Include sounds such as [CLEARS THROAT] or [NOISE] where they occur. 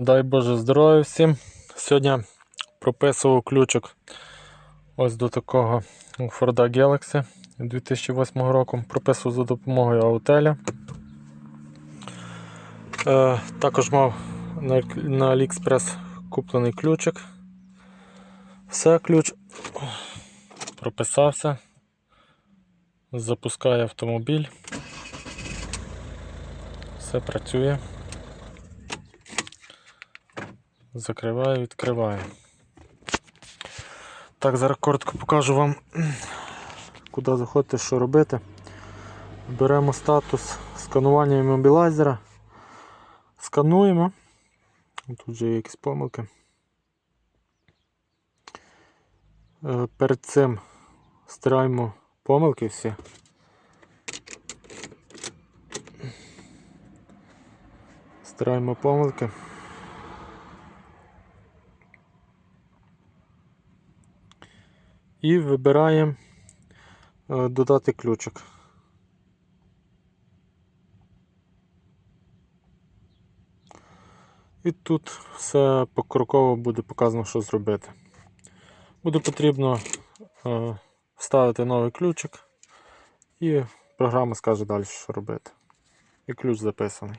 Дай Боже здоров'я всім. Сьогодні прописував ключик ось до такого Ford Galaxy 2008 року. Прописував за допомогою аутеля. Е, також мав на, на AliExpress куплений ключик. Все, ключ прописався. Запускає автомобіль. Все працює. Закриваю, відкриваю. Так, зараз коротко покажу вам, [CLEARS THROAT] куди заходити, що робити. Беремо статус сканування іммобілайзера. Скануємо. Тут вже є якісь помилки. Е, Перед цим стираємо помилки всі. Стираємо помилки. І вибираємо е, додати ключик. І тут все покроково буде показано, що зробити. Буде потрібно е, вставити новий ключик, і програма скаже далі, що робити. І ключ записаний.